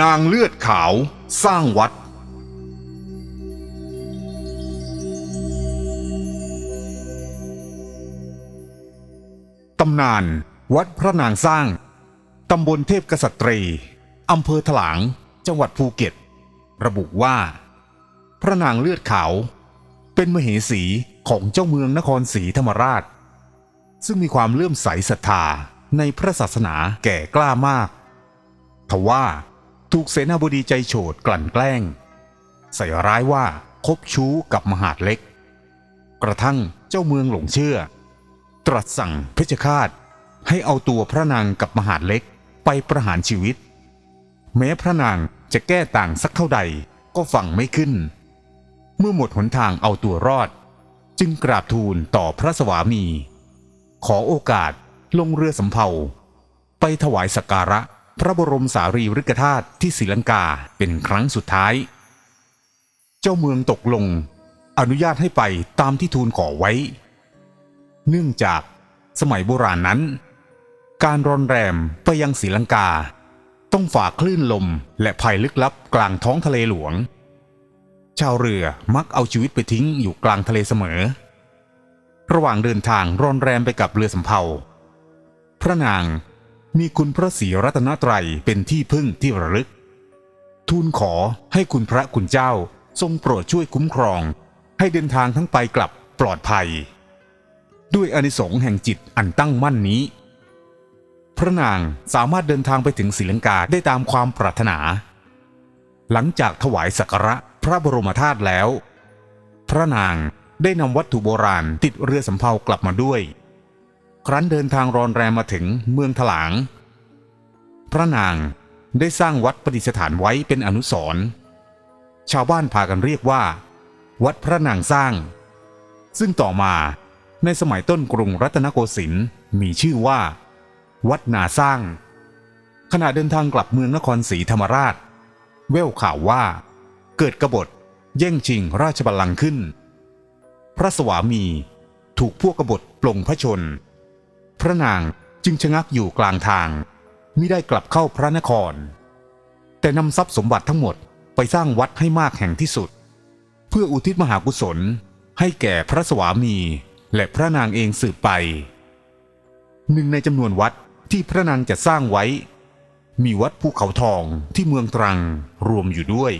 นางเลือดขาวสร้างวัด ตำนานวัดพระนางสร้าง ตำบลเทพกษัตรีอำเภอถลาง จังหวัดภูเก็ต ระบุว่า พระนางเลือดขาว เป็นมเหสีของเจ้าเมืองนครศรีธรรมราช ซึ่งมีความเลื่อมใสศรัทธาในพระศาสนาแก่กล้ามากทว่า ถูกเสนาบดีใจโฉดกลั่นแกล้ง ใส่ร้ายว่าคบชู้กับมหาดเล็ก กระทั่งเจ้าเมืองหลงเชื่อ ตรัสสั่งเพชฌฆาตให้เอาตัวพระนางกับมหาดเล็กไปประหารชีวิต แม้พระนางจะแก้ต่างสักเท่าใดก็ฟังไม่ขึ้น เมื่อหมดหนทางเอาตัวรอด จึงกราบทูลต่อพระสวามี ขอโอกาสลงเรือสำเภา ไปถวายสักการะ พระบรมสารีริกธาตุที่ศรีลังกาเป็นครั้งสุดท้าย เจ้าเมืองตกลง อนุญาตให้ไปตามที่ทูลขอไว้ เนื่องจากสมัยโบราณนั้น การรอนแรมไปยังศรีลังกา ต้องฝ่าคลื่นลมและภัยลึกลับกลางท้องทะเลหลวง ชาวเรือมักเอาชีวิตไปทิ้งอยู่กลางทะเลเสมอ ระหว่างเดินทางรอนแรมไปกับเรือสำเภาพระนาง มีคุณพระศรีรัตนตรัยเป็นที่พึ่งที่ระลึก ทูลขอให้คุณพระคุณเจ้าทรงโปรดช่วยคุ้มครอง ให้เดินทางทั้งไปกลับปลอดภัย ด้วยอานิสงส์แห่งจิตอันตั้งมั่นนี้ พระนางสามารถเดินทางไปถึงศรีลังกาได้ตามความปรารถนา หลังจากถวายสักการะพระบรมธาตุแล้ว พระนางได้นำวัตถุโบราณติดเรือสำเภากลับมาด้วย ครั้นเดินทางรอนแรมมาถึงเมืองถลาง พระนางได้สร้างวัดประดิษฐานไว้เป็นอนุสรณ์ชาวบ้านพากันเรียกว่า วัดพระนางสร้าง ซึ่งต่อมาในสมัยต้นกรุงรัตนโกสินทร์มีชื่อว่า วัดนาสร้าง ขณะเดินทางกลับเมืองนครศรีธรรมราช แว่วข่าวว่า เกิดกบฏแย่งชิงราชบัลลังก์ขึ้น พระสวามีถูกพวกกบฏปลงพระชน พระนางจึงชะงักอยู่กลางทางมิได้กลับเข้าพระนคร แต่นำทรัพย์สมบัติทั้งหมดไปสร้างวัดให้มากแห่งที่สุด เพื่ออุทิศมหากุศลให้แก่พระสวามีและพระนางเองสืบไป หนึ่งในจำนวนวัดที่พระนางจะสร้างไว้ มีวัดภูเขาทองที่เมืองตรังรวมอยู่ด้วย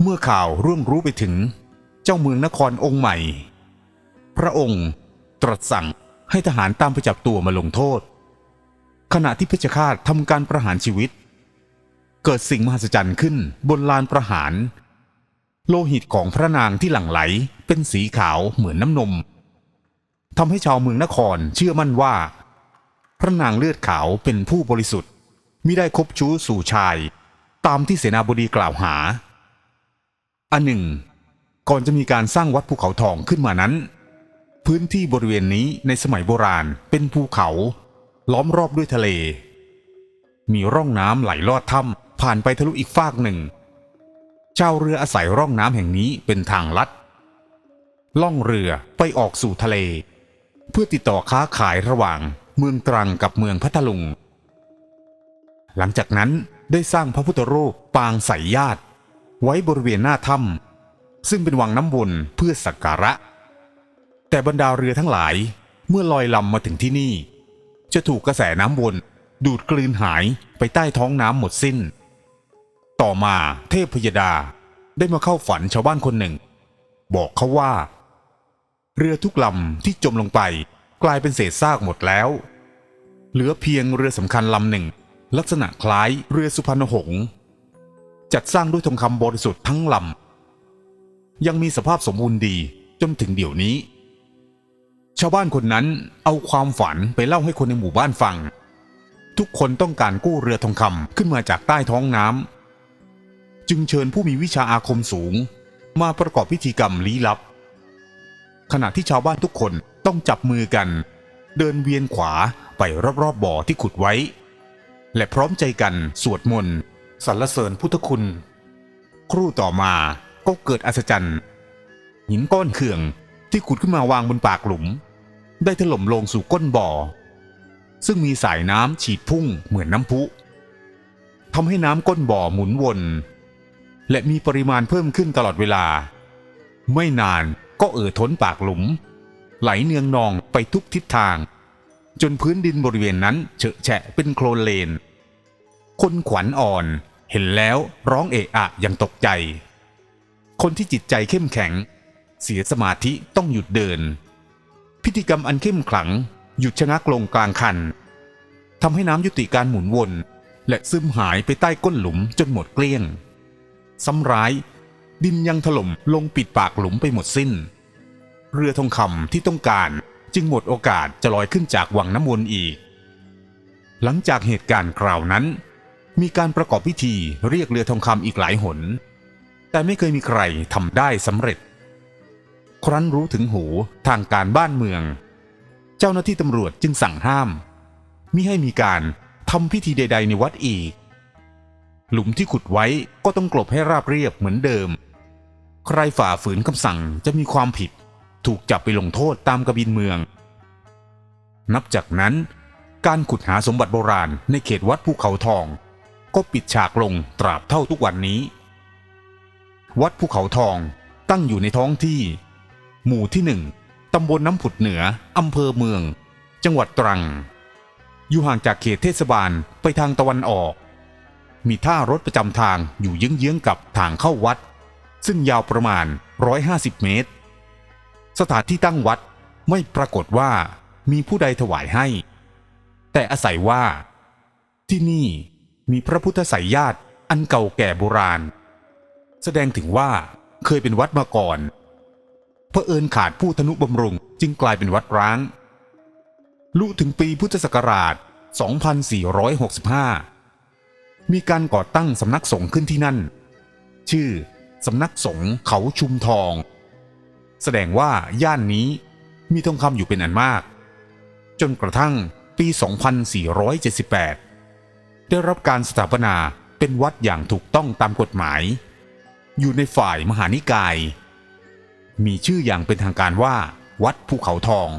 เมื่อข่าวร่วงรู้ไปถึง เจ้าเมืองนครองค์ใหม่ พระองค์ตรัสสั่ง ให้ทหารตามไปจับตัวมาลงโทษ ขณะที่เพชฌฆาตทำการประหารชีวิต เกิดสิ่งมหัศจรรย์ขึ้นบนลานประหาร โลหิตของพระนางที่หลั่งไหลเป็นสีขาวเหมือนน้ำนมทำให้ชาวเมืองนครเชื่อมั่นว่า พระนางเลือดขาวเป็นผู้บริสุทธิ์มิได้คบชู้สู่ชาย ตามที่เสนาบดีกล่าวหา อันหนึ่ง ก่อนจะมีการสร้างวัดภูเขาทองขึ้นมานั้น พื้นที่บริเวณนี้ในสมัยโบราณเป็นภูเขา ล้อมรอบด้วยทะเล มีร่องน้ำไหลลอดถ้ำผ่านไปทะลุอีกฟากหนึ่งชาวเรืออาศัยร่องน้ำแห่งนี้เป็นทางลัด ล่องเรือไปออกสู่ทะเล เพื่อติดต่อค้าขายระหว่างเมืองตรังกับเมืองพัทลุง หลังจากนั้นได้สร้างพระพุทธรูปปางใสญาติ ไว้บริเวณหน้าถ้ำซึ่งเป็นวังน้ำวนเพื่อสักการะ แต่บรรดาเรือทั้งหลาย เมื่อลอยลำมาถึงที่นี่ จะถูกกระแสน้ำวน ดูดกลืนหายไปใต้ท้องน้ำหมดสิ้น ต่อมาเทพพยดาได้มาเข้าฝันชาวบ้านคนหนึ่ง บอกเขาว่า เรือทุกลำที่จมลงไปกลายเป็นเศษซากหมดแล้ว เหลือเพียงเรือสำคัญลำหนึ่ง ลักษณะคล้ายเรือสุพรรณหงษ์จัดสร้างด้วยทองคำบริสุทธิ์ทั้งลำยังมีสภาพสมบูรณ์ดีจนถึงเดี๋ยวนี้ ชาวบ้านคนนั้นเอาความฝันไปเล่าให้คนในหมู่บ้านฟัง ทุกคนต้องการกู้เรือทองคำขึ้นมาจากใต้ท้องน้ำจึงเชิญผู้มีวิชาอาคมสูง มาประกอบพิธีกรรมลี้ลับ ขณะที่ชาวบ้านทุกคนต้องจับมือกัน เดินเวียนขวาไปรอบๆบ่อที่ขุดไว้ และพร้อมใจกันสวดมนต์สรรเสริญพุทธคุณ ครู่ต่อมาก็เกิดอัศจรรย์ หินก้อนเขื่อง ที่ขุดขึ้นมาวางบนปากหลุม ได้ถล่มลงสู่ก้นบ่อ ซึ่งมีสายน้ำฉีดพุ่งเหมือนน้ำพุทำให้น้ำก้นบ่อหมุนวน และมีปริมาณเพิ่มขึ้นตลอดเวลา ไม่นานก็เอ่อท้นปากหลุม ไหลเนืองนองไปทุกทิศทาง จนพื้นดินบริเวณนั้นเฉอะแฉะเป็นโคลนเลน คนขวัญอ่อนเห็นแล้วร้องเอะอะอย่างตกใจ คนที่จิตใจเข้มแข็ง เสียสมาธิต้องหยุดเดิน พิธีกรรมอันเข้มขลัง หยุดชะงักลงกลางคันทำให้น้ำยุติการหมุนวน และซึมหายไปใต้ก้นหลุมจนหมดเกลี้ยงซ้ำร้าย ดินยังถล่มลงปิดปากหลุมไปหมดสิ้น เรือทองคำที่ต้องการจึงหมดโอกาสจะลอยขึ้นจากวังน้ำวนอีก หลังจากเหตุการณ์คราวนั้น มีการประกอบพิธีเรียกเรือทองคำอีกหลายหน แต่ไม่เคยมีใครทำได้สำเร็จ ครั้นรู้ถึงหูทางการบ้านเมือง เจ้าหน้าที่ตำรวจจึงสั่งห้ามมิให้มีการทำพิธีใด ๆ ในวัดอีก หลุมที่ขุดไว้ก็ต้องกลบให้ราบเรียบเหมือนเดิม ใครฝ่าฝืนคำสั่งจะมีความผิด ถูกจับไปลงโทษตามกบินเมือง นับจากนั้น การขุดหาสมบัติโบราณในเขตวัดภูเขาทอง ก็ปิดฉากลงตราบเท่าทุกวันนี้ วัดภูเขาทองตั้งอยู่ในท้องที่ หมู่ที่หนึ่งตำบลน้ำผุดเหนืออำเภอเมือง จังหวัดตรัง อยู่ห่างจากเขตเทศบาลไปทางตะวันออก มีท่ารถประจำทางอยู่เยื้องๆกับทางเข้าวัด ซึ่งยาวประมาณ 150 เมตร สถานที่ตั้งวัดไม่ปรากฏว่ามีผู้ใดถวายให้ แต่อาศัยว่า ที่นี่มีพระพุทธไสยญาติอันเก่าแก่โบราณ แสดงถึงว่าเคยเป็นวัดมาก่อน เผอิญขาดผู้ทนุบำรุง จึงกลายเป็นวัดร้าง ลุถึงปีพุทธศักราช 2465 มีการก่อตั้งสำนักสงฆ์ขึ้นที่นั่น ชื่อสำนักสงฆ์เขาชุมทอง แสดงว่าย่านนี้มีทองคำอยู่เป็นอันมาก จนกระทั่งปี 2478 ได้รับการสถาปนาเป็นวัดอย่างถูกต้องตามกฎหมาย อยู่ในฝ่ายมหานิกาย มีชื่ออย่างเป็นทางการว่า วัดภูเขาทอง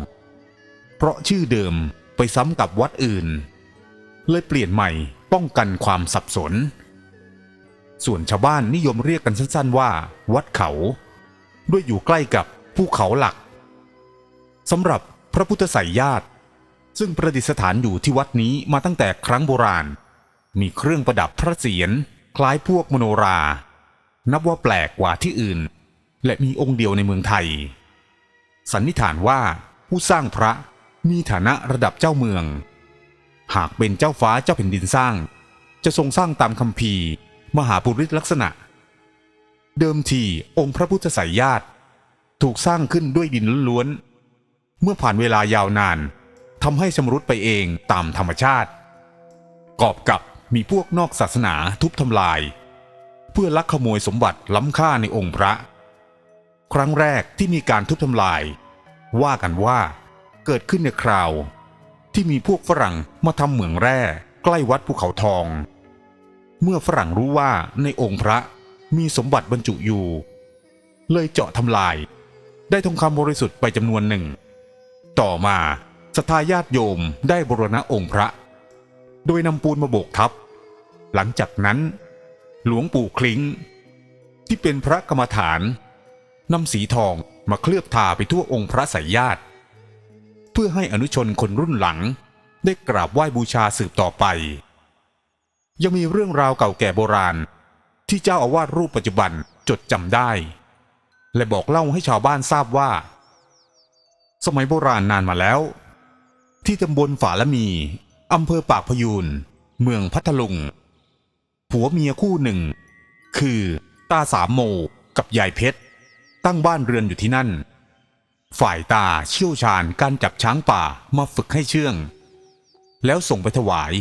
เพราะชื่อเดิมไปซ้ำกับวัดอื่น เลยเปลี่ยนใหม่ป้องกันความสับสน ส่วนชาวบ้านนิยมเรียกกันสั้นๆว่า วัดเขา ด้วยอยู่ใกล้กับภูเขาหลักสำหรับพระพุทธไสยญาติ ซึ่งประดิษฐานอยู่ที่วัดนี้มาตั้งแต่ครั้งโบราณ มีเครื่องประดับพระเศียรคล้ายพวกมโนรา นับว่าแปลกกว่าที่อื่น และมีองค์เดียวในเมืองไทย สันนิษฐานว่าผู้สร้างพระมีฐานะระดับเจ้าเมือง หากเป็นเจ้าฟ้าเจ้าแผ่นดินสร้าง จะทรงสร้างตามคำพีมหาปุริตลักษณะ เดิมทีองค์พระพุทธไสยญาติ ถูกสร้างขึ้นด้วยดินล้วนเมื่อผ่านเวลายาวนานทำให้ชำรุดไปเองตามธรรมชาติ กอบกับมีพวกนอกศาสนาทุบทำลาย เพื่อลักขโมยสมบัติล้ำค่าในองค์พระ ครั้งแรกที่มีการทุบทำลาย ว่ากันว่าเกิดขึ้นในคราว ที่มีพวกฝรั่งมาทำเหมืองแร่ใกล้วัดภูเขาทอง เมื่อฝรั่งรู้ว่าในองค์พระมีสมบัติบรรจุอยู่ เลยเจาะทำลาย ได้ทองคำบริสุทธิ์ไปจำนวนหนึ่ง ต่อมาศรัทธาญาติโยมได้บรณะองค์พระ โดยนำปูนมาโบกทับ หลังจากนั้น หลวงปู่คลิงที่เป็นพระกรรมฐาน นำสีทองมาเคลือบทาไปทั่วองค์พระสายญาติ เพื่อให้อนุชนคนรุ่นหลัง ได้กราบไหว้บูชาสืบต่อไป ยังมีเรื่องราวเก่าแก่โบราณ ที่เจ้าอาวาสรูปปัจจุบันจดจำได้ และบอกเล่าให้ชาวบ้านทราบว่า สมัยโบราณนานมาแล้ว ที่ตำบลฝาละมีอำเภอปากพยูนเมืองพัทลุง ผัวเมียคู่หนึ่ง คือตาสามโมกับยายเพชร ตั้งบ้านเรือนอยู่ที่นั่น ฝ่ายตาเชี่ยวชาญการจับช้างป่ามาฝึกให้เชื่อง แล้วส่งไปถวาย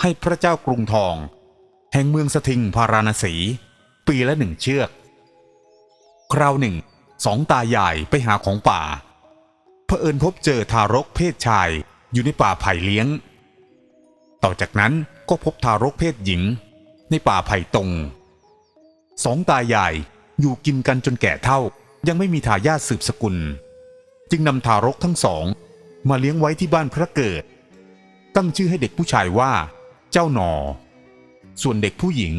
ให้พระเจ้ากรุงทอง แห่งเมืองสถิงพาราณสี ปีละหนึ่งเชือก คราวหนึ่ง สองตายายไปหาของป่าเผอิญพบเจอทารกเพศชายอยู่ในป่าไผ่เลี้ยง ต่อจากนั้นก็พบทารกเพศหญิง ในป่าไผ่ตรง สองตายายอยู่กินกันจนแก่เท่า ยังไม่มีทายาทสืบสกุล จึงนำทารกทั้งสอง มาเลี้ยงไว้ที่บ้านพระเกิด ตั้งชื่อให้เด็กผู้ชายว่า เจ้าหนอ ส่วนเด็กผู้หญิง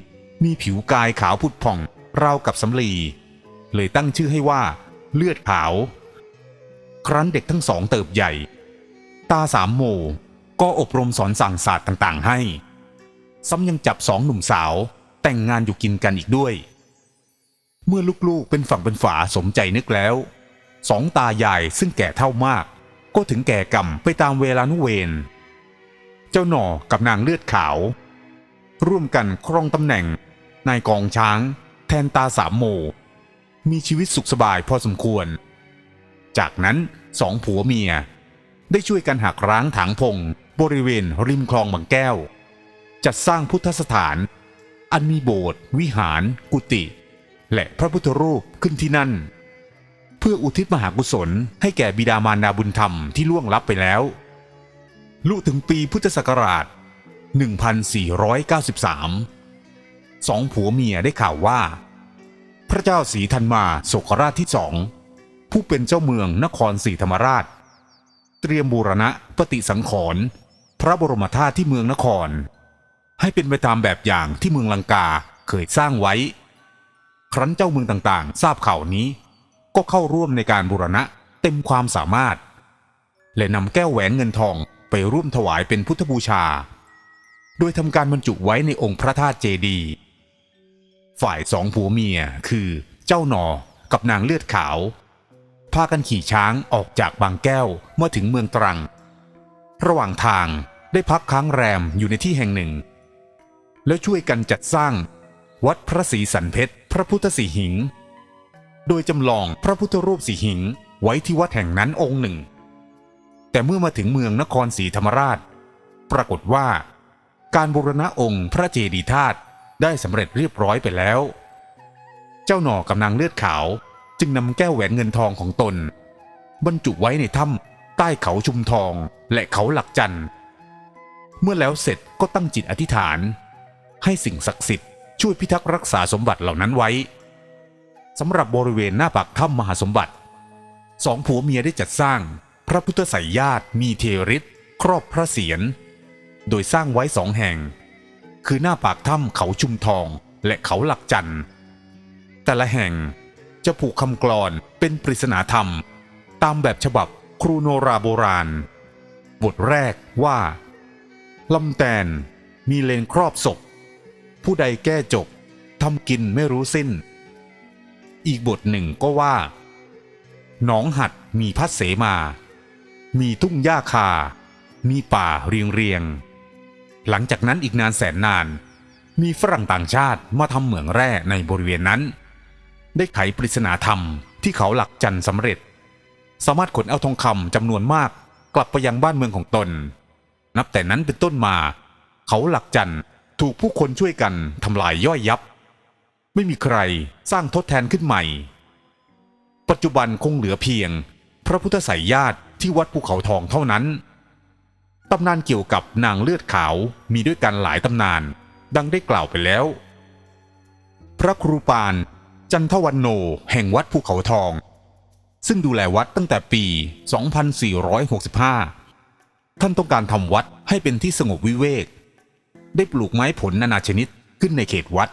มีผิวกายขาวผุดผ่องราวกับสำลี เลยตั้งชื่อให้ว่า เลือดขาว ครั้นเด็กทั้งสองเติบใหญ่ ตาสามโมก็อบรมสอนสั่งศาสตร์ต่างๆ ให้ ซ้ำยังจับสองหนุ่มสาวแต่งงานอยู่กินกันอีกด้วย เมื่อลูกๆเป็นฝั่งเป็นฝาสมใจนึกแล้ว สองตายายซึ่งแก่เท่ามาก ก็ถึงแก่กรรมไปตามเวลานุเวรเจ้าหน่อกับนางเลือดขาว ร่วมกันครองตำแหน่งนายกองช้าง แทนตาสามโม มีชีวิตสุขสบายพอสมควร จากนั้นสองผัวเมีย ได้ช่วยกันหักร้างถางพง บริเวณริมคลองบางแก้ว จัดสร้างพุทธสถาน อันมีโบสถ์วิหาร กุฏิ และพระพุทธรูปขึ้นที่นั่น เพื่ออุทิศมหากุศลให้แก่บิดามารดาบุญธรรมที่ล่วงลับไปแล้ว ลุถึงปีพุทธศักราช 1493 สองผัวเมียได้ข่าวว่า พระเจ้าศรีธันมาโศกราชที่สอง ผู้เป็นเจ้าเมืองนครศรีธรรมราช เตรียมบูรณะปฏิสังขรณ์พระบรมธาตุที่เมืองนคร ให้เป็นไปตามแบบอย่างที่เมืองลังกาเคยสร้างไว้ ครั้นเจ้าเมืองต่างๆ ทราบข่าวนี้ ก็เข้าร่วมในการบูรณะเต็มความสามารถ และนำแก้วแหวนเงินทองไปร่วมถวายเป็นพุทธบูชา โดยทำการบรรจุไว้ในองค์พระธาตุเจดีย์ฝ่ายสองผัวเมียคือเจ้าหนอกับนางเลือดขาว พากันขี่ช้างออกจากบางแก้วเมื่อถึงเมืองตรัง ระหว่างทางได้พักค้างแรมอยู่ในที่แห่งหนึ่ง แล้วช่วยกันจัดสร้าง วัดพระศรีสันเพชร พระพุทธสีหิง โดยจำลองพระพุทธรูปสีหิงไว้ที่วัดแห่งนั้นองค์หนึ่ง แต่เมื่อมาถึงเมืองนครศรีธรรมราช ปรากฏว่า การบูรณะองค์พระเจดีย์ธาตุได้สำเร็จเรียบร้อยไปแล้ว เจ้าหน่อกับนางเลือดขาว จึงนำแก้วแหวนเงินทองของตน บรรจุไว้ในถ้ำใต้เขาชุมทองและเขาหลักจันทร์เมื่อแล้วเสร็จก็ตั้งจิตอธิษฐาน ให้สิ่งศักดิ์สิทธิ์ ช่วยพิทักษ์รักษาสมบัติเหล่านั้นไว้สำหรับบริเวณหน้าปากถ้ำมหาสมบัติสองผัวเมียได้จัดสร้างพระพุทธไสยญาติมีเทริศครอบพระเศียรโดยสร้างไว้สองแห่ง คือหน้าปากถ้ำเขาชุมทองและเขาหลักจันทร์แต่ละแห่งจะผูกคำกลอนเป็นปริศนาธรรม ตามแบบฉบับครูโนราโบราณ บทแรกว่าลำแตนมีเลนครอบศพ ผู้ใดแก้จบทำกินไม่รู้สิ้น อีกบทหนึ่งก็ว่า หนองหัดมีพัดเสมา มีทุ่งหญ้าคา มีป่าเรียงเรียง หลังจากนั้นอีกนานแสนนาน มีฝรั่งต่างชาติมาทำเหมืองแร่ในบริเวณนั้น ได้ไขปริศนาธรรมที่เขาหลักจันทร์สำเร็จ สามารถขนเอาทองคำจำนวนมากกลับไปยังบ้านเมืองของตน นับแต่นั้นเป็นต้นมา เขาหลักจันทร์ ถูกผู้คนช่วยกันทำลายย่อยยับ ไม่มีใครสร้างทดแทนขึ้นใหม่ ปัจจุบันคงเหลือเพียง พระพุทธไสยญาติที่วัดภูเขาทองเท่านั้น ตำนานเกี่ยวกับนางเลือดขาวมีด้วยกันหลายตำนาน ดังได้กล่าวไปแล้ว พระครูปานจันทวันโนแห่งวัดภูเขาทอง ซึ่งดูแลวัดตั้งแต่ปี 2465 ท่านต้องการทำวัดให้เป็นที่สงบวิเวก ได้ปลูกไม้ผลนานาชนิดขึ้นในเขตวัด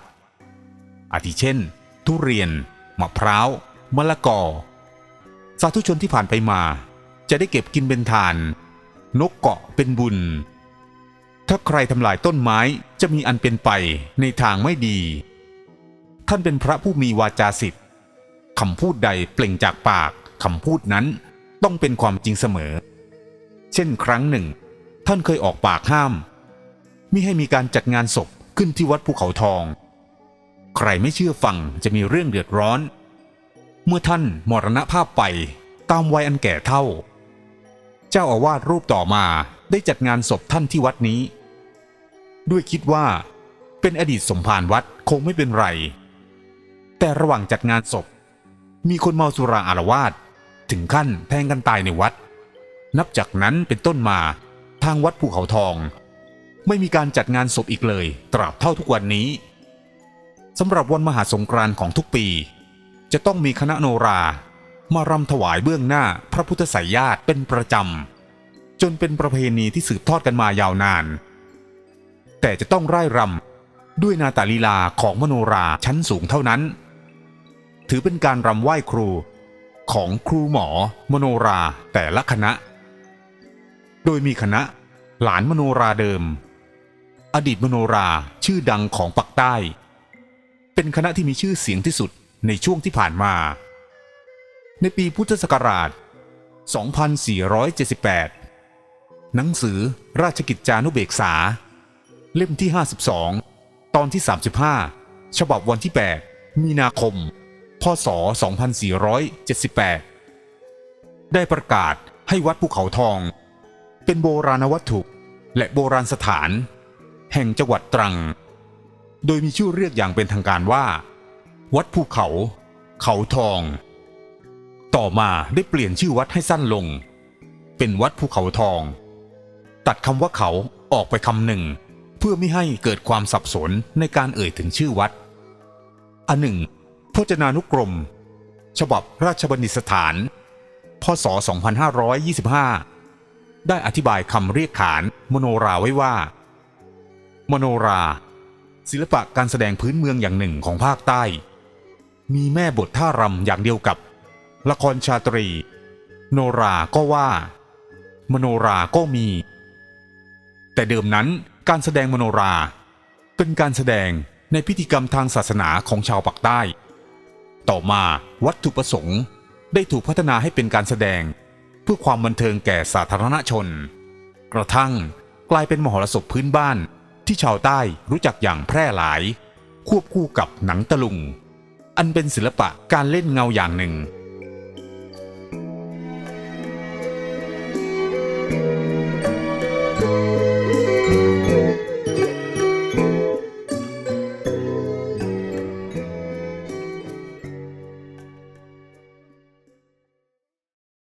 อาทิเช่น ทุเรียน มะพร้าว มะละกอ สาธุชนที่ผ่านไปมา จะได้เก็บกินเป็นทาน นกเกาะเป็นบุญ ถ้าใครทำลายต้นไม้จะมีอันเป็นไปในทางไม่ดี ท่านเป็นพระผู้มีวาจาสิทธิ์คำพูดใดเปล่งจากปากคำพูดนั้นต้องเป็นความจริงเสมอ เช่นครั้งหนึ่ง ท่านเคยออกปากห้าม มิให้มีการจัดงานศพขึ้นที่วัดภูเขาทอง ใครไม่เชื่อฟังจะมีเรื่องเดือดร้อน เมื่อท่านมรณภาพไปตามวัยอันแก่เท่า เจ้าอาวาสรูปต่อมาได้จัดงานศพท่านที่วัดนี้ ด้วยคิดว่า เป็นอดีตสมภารวัดคงไม่เป็นไร แต่ระหว่างจัดงานศพ มีคนเมาสุราอารวาสถึงขั้นแทงกันตายในวัด นับจากนั้นเป็นต้นมาทางวัดภูเขาทอง ไม่มีการจัดงานศพอีกเลย ตราบเท่าทุกวันนี้สำหรับวันมหาสงกรานต์ของทุกปี จะต้องมีคณะโนรา มารำถวายเบื้องหน้าพระพุทธไสยญาติเป็นประจำ จนเป็นประเพณีที่สืบทอดกันมายาวนาน แต่จะต้องไร่รำด้วยนาตาลีลาของมโนราชั้นสูงเท่านั้น ถือเป็นการรำไหว้ครูของครูหมอ มโนราแต่ละคณะ โดยมีคณะหลานมโนราเดิม อดีตมโนราชื่อดังของปักใต้ เป็นคณะที่มีชื่อเสียงที่สุดในช่วงที่ผ่านมา ในปีพุทธศักราช 2478 หนังสือราชกิจจานุเบกษา เล่มที่ 52 ตอนที่ 35 ฉบับวันที่ 8 มีนาคม พศ 2478 ได้ประกาศให้วัดภูเขาทอง เป็นโบราณวัตถุและโบราณสถาน แห่งจังหวัดตรัง โดยมีชื่อเรียกอย่างเป็นทางการว่า วัดภูเขา เขาทอง ต่อมาได้เปลี่ยนชื่อวัดให้สั้นลง เป็นวัดภูเขาทอง ตัดคำว่าเขาออกไปคำหนึ่ง เพื่อไม่ให้เกิดความสับสนในการเอ่ยถึงชื่อวัด อันหนึ่งพจนานุกรม ฉบับราชบัณฑิตสถาน พศ 2525 ได้อธิบายคำเรียกขานมโนราไว้ว่า มโนรา ศิลปะการแสดงพื้นเมืองอย่างหนึ่งของภาคใต้ มีแม่บทท่ารำอย่างเดียวกับ ละครชาตรี โนราก็ว่า มโนราก็มี แต่เดิมนั้นการแสดงมโนรา เป็นการแสดงในพิธีกรรมทางศาสนาของชาวปักใต้ ต่อมาวัตถุประสงค์ได้ถูกพัฒนาให้เป็นการแสดง เพื่อความบันเทิงแก่สาธารณชน กระทั่งกลายเป็นมหรสพพื้นบ้าน ที่ชาวใต้รู้จักอย่างแพร่หลาย ควบคู่กับหนังตะลุง อันเป็นศิลปะการเล่นเงาอย่างหนึ่ง